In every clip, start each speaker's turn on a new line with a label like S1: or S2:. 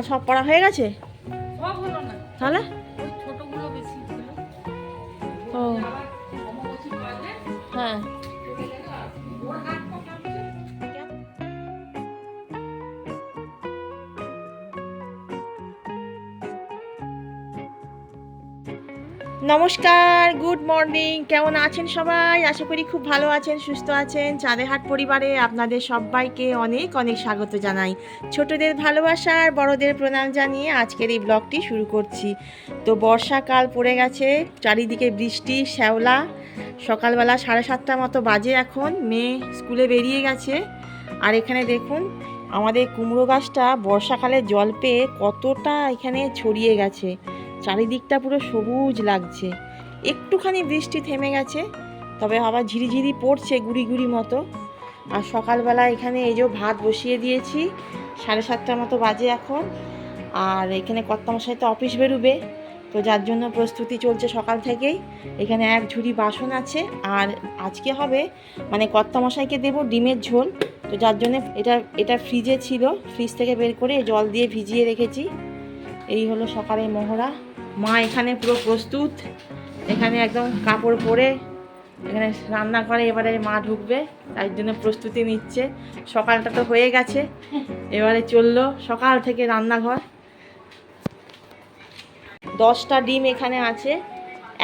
S1: সব পড়া হয়ে গেছে? তাহলে? নমস্কার গুড মর্নিং কেমন আছেন সবাই? আশা করি খুব ভালো আছেন, সুস্থ আছেন। চাঁদেহাট পরিবারে আপনাদের সবাইকে অনেক অনেক স্বাগত জানাই। ছোটদের ভালোবাসা আর বড়দের প্রণাম জানিয়ে আজকের এই ব্লগটি শুরু করছি। তো বর্ষাকাল পড়ে গেছে, চারিদিকে বৃষ্টি, শ্যাওলা। সকালবেলা সাড়ে সাতটা মতো বাজে এখন, মেয়ে স্কুলে বেরিয়ে গেছে। আর এখানে দেখুন, আমাদের কুমড়ো গাছটা বর্ষাকালে জল পেয়ে কতটা এখানে ছড়িয়ে গেছে। চারিদিকটা পুরো সবুজ লাগছে। একটুখানি বৃষ্টি থেমে গেছে, তবে আবার ঝিরিঝিরি পড়ছে গুড়ি গুড়ি মতো। আর সকালবেলা এখানে এই যে ভাত বসিয়ে দিয়েছি, সাড়ে সাতটার মতো বাজে এখন। আর এখানে কর্তামশাই তো অফিস বেরোবে, তো যার জন্য প্রস্তুতি চলছে সকাল থেকেই। এখানে এক ঝুড়ি বাসন আছে, আর আজকে হবে মানে কর্তামশাইকে দেবো ডিমের ঝোল। তো যার জন্য এটা এটা ফ্রিজে ছিল ফ্রিজ থেকে বের করে জল দিয়ে ভিজিয়ে রেখেছি। এই হলো সকালের মহড়া। মা এখানে পুরো প্রস্তুত। এখানে একদম কাপড় পরে এখানে রান্না করে এবারে মা ঢুকবে তার জন্য প্রস্তুতি নিচ্ছে। সকালটা তো হয়ে গেছে এবারে চলল সকাল থেকে রান্নাঘর। দশটা ডিম এখানে আছে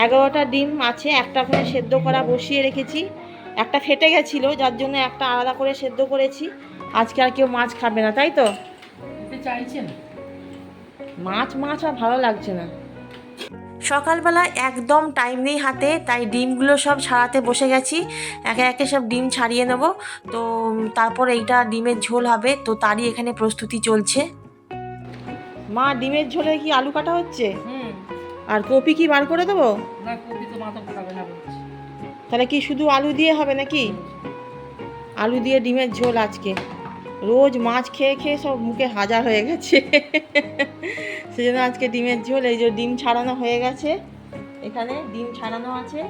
S1: এগারোটা ডিম আছে একটা ওখানে সেদ্ধ করা বসিয়ে রেখেছি। একটা ফেটে গেছিল যার জন্য একটা আলাদা করে সেদ্ধ করেছি। আজকে আর কেউ মাছ খাবে না তাই তো?
S2: চাইছেন
S1: মাছ মাছ আর ভালো লাগছে না। সকালবেলা একদম টাইম নেই হাতে তাই ডিমগুলো সব ছাড়াতে বসে গেছি। একে একে সব ডিম ছাড়িয়ে নেব। তো তারপর এইটা ডিমের ঝোল হবে। তো তারই এখানে প্রস্তুতি চলছে। মা ডিমের ঝোলে কি আলু কাটা হচ্ছে?
S2: হুম।
S1: আর কপি কি বার করে দেবো?
S2: না কপি তো মাথা খাবে না
S1: তাহলে কি শুধু আলু দিয়ে হবে নাকি? আলু দিয়ে ডিমের ঝোল আজকে। রোজ মাছ খেয়ে খেয়ে সব মুখে হাজার হয়ে গেছে। সেজন্য আজকে ডিমের ঝোল এই যে ডিম ছাড়ানো হয়ে গেছে। এখানে ডিম ছাড়ানো আছে।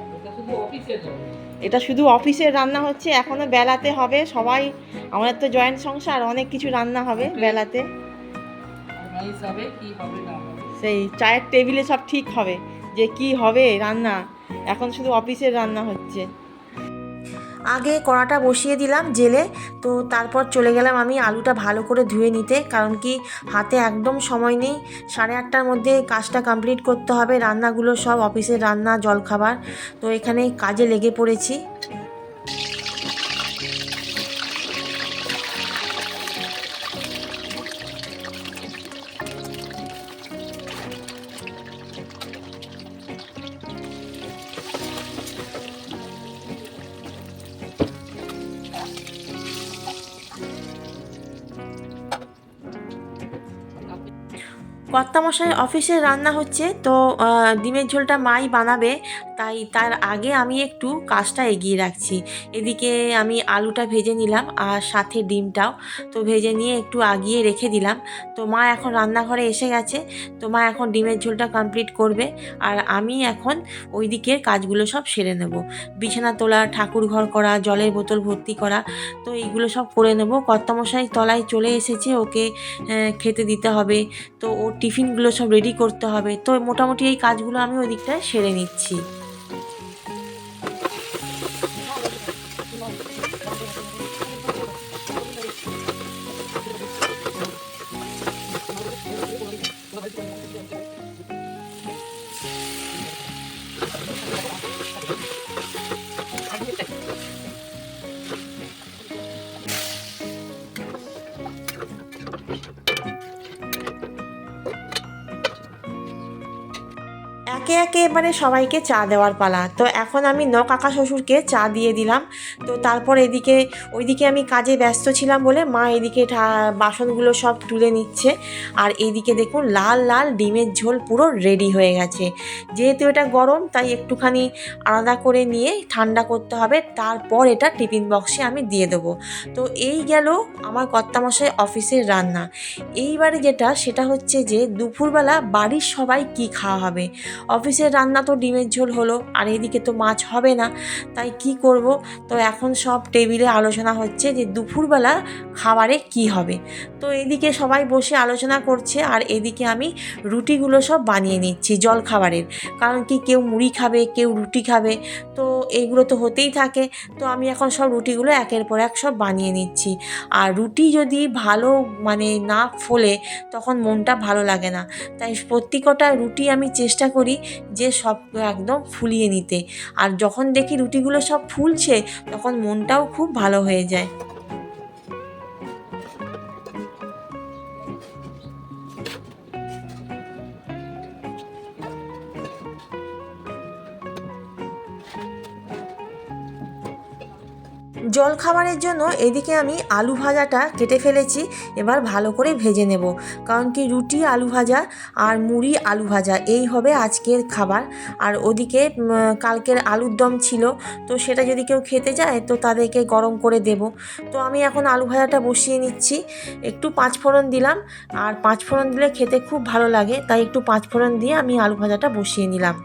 S2: এটা শুধু
S1: অফিসের রান্না হচ্ছে এখনও বেলাতে হবে। সবাই আমাদের তো জয়েন্ট সংসার অনেক কিছু রান্না হবে বেলাতে। সেই চায়ের টেবিলে সব ঠিক হবে যে কি হবে রান্না। এখন শুধু অফিসের রান্না হচ্ছে। আগে কড়াটা বসিয়ে দিলাম জেলে, তো তারপর চলে গেলাম আমি আলুটা ভালো করে ধুয়ে নিতে, কারণ কি হাতে একদম সময় নেই। সাড়ে আটটার মধ্যে কাজটা কমপ্লিট করতে হবে, রান্নাগুলো সব অফিসের রান্না, জলখাবার, তো এখানে কাজে লেগে পড়েছি। কর্তামশাই অফিসের রান্না হচ্ছে, তো ডিমের ঝোলটা মাই বানাবে, তাই তার আগে আমি একটু কাজটা এগিয়ে রাখছি। এদিকে আমি আলুটা ভেজে নিলাম আর সাথে ডিমটাও, তো ভেজে নিয়ে একটু আগিয়ে রেখে দিলাম। তো মা এখন রান্নাঘরে এসে গেছে, তো মা এখন ডিমের ঝোলটা কমপ্লিট করবে আর আমি এখন ওই দিকের কাজগুলো সব সেরে নেব। বিছানা তোলা, ঠাকুর ঘর করা, জলের বোতল ভর্তি করা, তো এইগুলো সব করে নেব। কর্তামশাই তলায় চলে এসেছে, ওকে খেতে দিতে হবে। তো ওর টিফিনগুলো সব রেডি করতে হবে। তো মোটামুটি এই কাজগুলো আমি ওই দিকটায় সেরে নিচ্ছি। একে একে এবারে সবাইকে চা দেওয়ার পালা। তো এখন আমি ন কাকা শ্বশুরকে চা দিয়ে দিলাম। তো তারপর এদিকে, ওইদিকে আমি কাজে ব্যস্ত ছিলাম বলে মা এদিকে বাসনগুলো সব তুলে নিচ্ছে। আর এদিকে দেখুন লাল লাল ডিমের ঝোল পুরো রেডি হয়ে গেছে। যেহেতু এটা গরম, তাই একটুখানি আলাদা করে নিয়ে ঠান্ডা করতে হবে। তারপর এটা টিফিন বক্সে আমি দিয়ে দেবো। তো এই গেল আমার কর্তামশাই অফিসের রান্না। এইবারে যেটা, সেটা হচ্ছে যে দুপুরবেলা বাড়ির সবাই কি খাওয়া হবে? অফিসের রান্না তো ডিমের ঝোল হলো, আর এদিকে তো মাছ হবে না, তাই কি করব? তো এখন সব টেবিলে আলোচনা হচ্ছে যে দুপুরবেলা খাবারে কি হবে। তো এদিকে সবাই বসে আলোচনা করছে, আর এদিকে আমি রুটিগুলো সব বানিয়ে নিচ্ছি জল খাবারের কারণ কি কেউ মুড়ি খাবে, কেউ রুটি খাবে, তো এইগুলো তো হতেই থাকে। তো আমি এখন সব রুটিগুলো একের পর এক সব বানিয়ে নিচ্ছি। আর রুটি যদি ভালো মানে না ফোলে, তখন মনটা ভালো লাগে না। তাই প্রত্যেকটা রুটি আমি চেষ্টা করি যে সব একদম ফুলিয়ে নিতে। আর যখন দেখি রুটিগুলো সব ফুলছে, তখন মনটাও খুব ভালো হয়ে যায়। জল খাবারের জন্য এদিকে আমি আলু ভাজাটা কেটে ফেলেছি, এবার ভালো করে ভেজে নেব। কারণ কি রুটি আলু ভাজা আর মুড়ি আলু ভাজা, এই হবে আজকের খাবার। আর ওদিকে কালকের আলুর দম ছিল, তো সেটা যদি কেউ খেতে যায় তো তাদেরকে গরম করে দেব। তো আমি এখন আলু ভাজাটা বসিয়ে নিচ্ছি। একটু পাঁচ ফোড়ন দিলাম, আর পাঁচ ফোড়ন দিলে খেতে খুব ভালো লাগে, তাই একটু পাঁচ ফোড়ন দিয়ে আমি আলু ভাজাটা বসিয়ে নিলাম।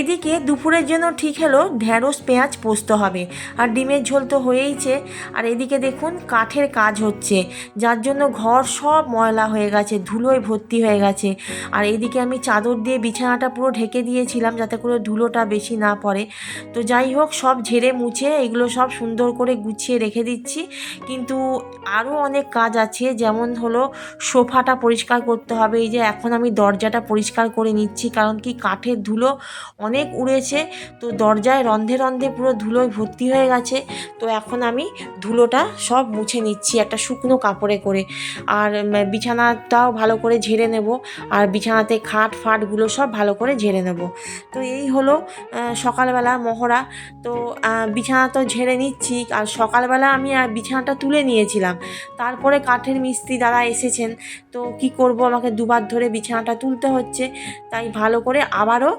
S1: এদিকে দুপুরের জন্য ঠিক হলো ঢ্যাঁড়স পেঁয়াজ পোস্ত হবে। আর ডিমের ঝোল তো হয়েইছে। আর এদিকে দেখুন কাঠের কাজ হচ্ছে। যার জন্য ঘর সব ময়লা হয়ে গেছে, ধুলোয় ভর্তি হয়ে গেছে। আর এদিকে আমি চাদর দিয়ে বিছানাটা পুরো ঢেকে দিয়েছিলাম যাতে করে ধুলোটা বেশি না পড়ে। তো যাই হোক, সব ঝেড়ে মুছে এগুলো সব সুন্দর করে গুছিয়ে রেখে দিচ্ছি। কিন্তু আরও অনেক কাজ আছে, যেমন হলো সোফাটা পরিষ্কার করতে হবে। এই যে এখন আমি দরজাটা পরিষ্কার করে নিচ্ছি, কারণ কি কাঠের ধুলো অনেক উড়েছে, তো দরজায় রন্ধে রন্ধে পুরো ধুলোয় ভর্তি হয়ে গেছে, তো এখন আমি ধুলোটা সব মুছে নিচ্ছি একটা শুকনো কাপড়ে করে। আর বিছানাটাও ভালো করে ঝেড়ে নেব, আর বিছানাতে খাট ফাটগুলো সব ভালো করে ঝেড়ে নেব। তো এই হলো সকালবেলা মহড়া, তো বিছানা তো ঝেড়ে নিচ্ছি, আর সকালবেলা আমি বিছানাটা তুলে নিয়েছিলাম। তারপরে কাঠের মিস্ত্রি দাদা এসেছেন, তো কি করব আমাকে দুবার ধরে বিছানাটা তুলতে হচ্ছে, তাই ভালো করে আবারও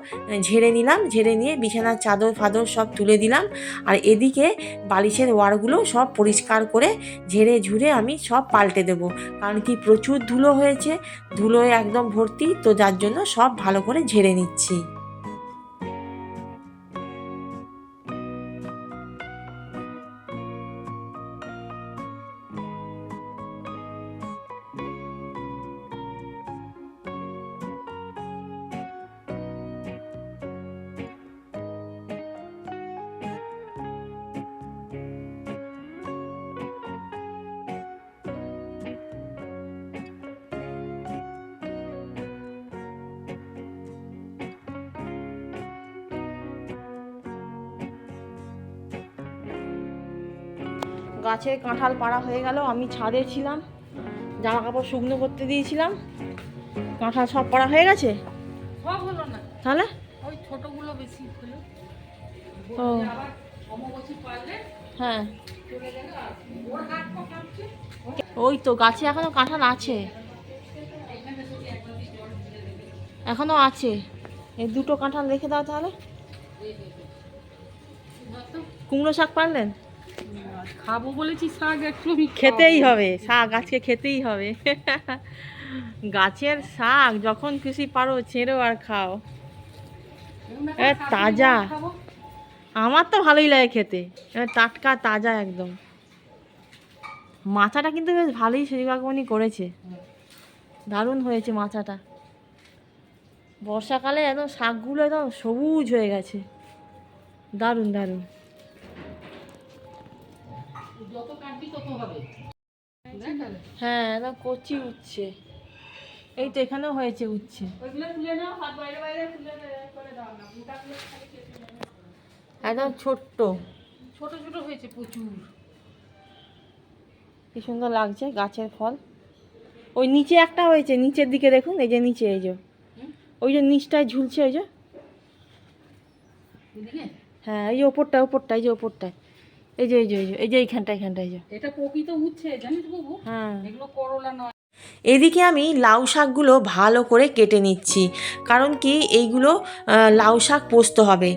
S1: ঝেড়ে নিলাম, ঝেড়ে নিয়ে বিছানার চাদর ফাদর সব তুলে দিলাম। আর এদিকে বালিশের ওয়ারগুলো সব পরিষ্কার করে ঝেড়ে ঝুড়ে আমি সব পাল্টে দেবো। কারণ কি প্রচুর ধুলো হয়েছে, ধুলোয় একদম ভর্তি, তো যার জন্য সব ভালো করে ঝেড়ে নিচ্ছি। গাছের কাঁঠাল পাড়া হয়ে গেল আমি ছাদে ছিলাম জামা কাপড় শুকনো করতে দিয়েছিলাম কাঁঠাল সব পাড়া হয়ে গেছে?
S2: সব হলো না।
S1: তাহলে?
S2: ওই ছোটগুলো বেশি হলো।
S1: ও। হ্যাঁ। ওই তো গাছে এখনও কাঁঠাল আছে। এখনও আছে। এই দুটো কাঁঠাল রেখে দাও তাহলে। কুমড়ো শাক পারলেন?
S2: খাব বলেছি শাক একটু
S1: খেতেই হবে, শাক আজকে খেতেই হবে। গাছের শাক যখন খুশি পারো ছেড়ো আর খাও। তাজা। আমার তো ভালোই লাগে খেতে। টাটকা তাজা একদম। মাথাটা কিন্তু বেশ ভালোই সুযোগাগমনি করেছে। দারুণ হয়েছে মাথাটা। বর্ষাকালে একদম শাকগুলো একদম সবুজ হয়ে গেছে। দারুণ দারুণ।
S2: যত কাটবি তত হবে।
S1: হ্যাঁ একদম কচি উঠছে এই তো এখানেও হয়েছে উঠছে
S2: না।
S1: একদম ছোট্ট।
S2: ছোট ছোট হয়েছে প্রচুর।
S1: কি সুন্দর লাগছে গাছের ফল। ওই নিচে একটা হয়েছে নিচের দিকে দেখুন এই যে নিচে এই যে। ওই যে নিচটায় ঝুলছে ওই যে। হ্যাঁ এই ওপরটা ওপরটা এই যে ওপরটায়। এই যে এই যে এই যে এই যে এইখানটা এইখানটা এই যে।
S2: এটা প্রকৃত উচ্ছে জানিস বাবু?
S1: হ্যাঁ।
S2: এগুলো করলা নয়
S1: এদিকে আমি লাউ শাকগুলো ভালো করে কেটে নিচ্ছি, কারণ কি এইগুলো লাউ শাক পোস্ত হবে।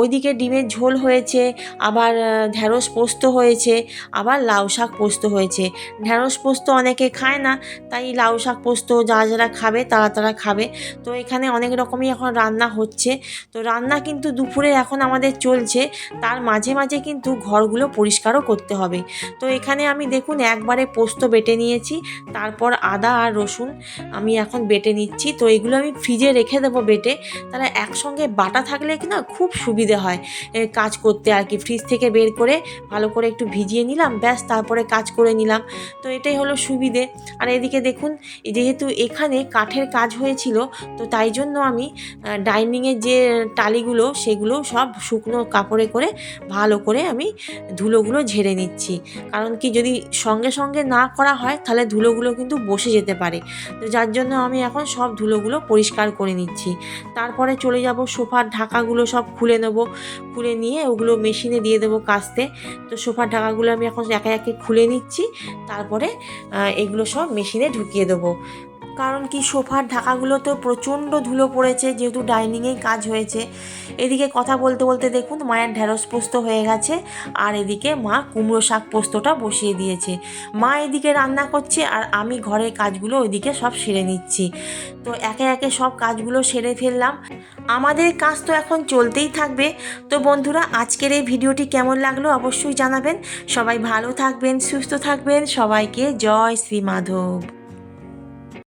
S1: ওইদিকে ডিমের ঝোল হয়েছে, আবার ঢ্যাঁড়স পোস্ত হয়েছে, আবার লাউ শাক পোস্ত হয়েছে। ঢ্যাঁড়স পোস্ত অনেকে খায় না, তাই লাউ শাক পোস্ত যারা যারা খাবে তারা তারা খাবে। তো এখানে অনেক রকমই এখন রান্না হচ্ছে। তো রান্না কিন্তু দুপুরে এখন আমাদের চলছে, তার মাঝে মাঝে কিন্তু ঘরগুলো পরিষ্কারও করতে হবে। তো এখানে আমি দেখুন একবারে পোস্ত বেটে নিয়েছি, তারপর আদা আর রসুন আমি এখন বেটে নিচ্ছি। তো এগুলো আমি ফ্রিজে রেখে দেবো বেটে। তাহলে একসঙ্গে বাটা থাকলে কি না খুব সুবিধে হয়। কাজ করতে আর কি। ফ্রিজ থেকে বের করে ভালো করে একটু ভিজিয়ে নিলাম, ব্যাস তারপরে কাজ করে নিলাম। তো এটাই হলো সুবিধে। আর এদিকে দেখুন যেহেতু এখানে কাঠের কাজ হয়েছিল, তো তাই জন্য আমি ডাইনিংয়ের যে টালিগুলো সেগুলো সব শুকনো কাপড়ে করে ভালো করে আমি ধুলোগুলো ঝেড়ে নিচ্ছি। কারণ কি যদি সঙ্গে সঙ্গে না করা হয়, তাহলে ধুলোগুলো কিন্তু বসে যেতে পারে। তো যার জন্য আমি এখন সব ধুলোগুলো পরিষ্কার করে নিচ্ছি। তারপরে চলে যাব সোফার ঢাকাগুলো সব খুলে নেব। খুলে নিয়ে ওগুলো মেশিনে দিয়ে দেবো কাস্তে। তো সোফার ঢাকাগুলো আমি এখন একে একে খুলে নিচ্ছি। তারপরে এগুলো সব মেশিনে ঢুকিয়ে দেবো। কারণ কি, সোফার ঢাকাগুলো তো প্রচণ্ড ধুলো পড়েছে, যেহেতু ডাইনিংয়েই কাজ হয়েছে। এদিকে কথা বলতে বলতে দেখুন, মায়ের ঢ্যাঁড়স পোস্ত হয়ে গেছে, আর এদিকে মা কুমড়ো শাক পোস্তটা বসিয়ে দিয়েছে। মা এদিকে রান্না করছে, আর আমি ঘরের কাজগুলো ওইদিকে সব সেরে নিচ্ছি। তো একে একে সব কাজগুলো সেরে ফেললাম। আমাদের কাজ তো এখন চলতেই থাকবে। তো বন্ধুরা, আজকের এই ভিডিওটি কেমন লাগল অবশ্যই জানাবেন। সবাই ভালো থাকবেন, সুস্থ থাকবেন। সবাইকে জয় শ্রী মাধব।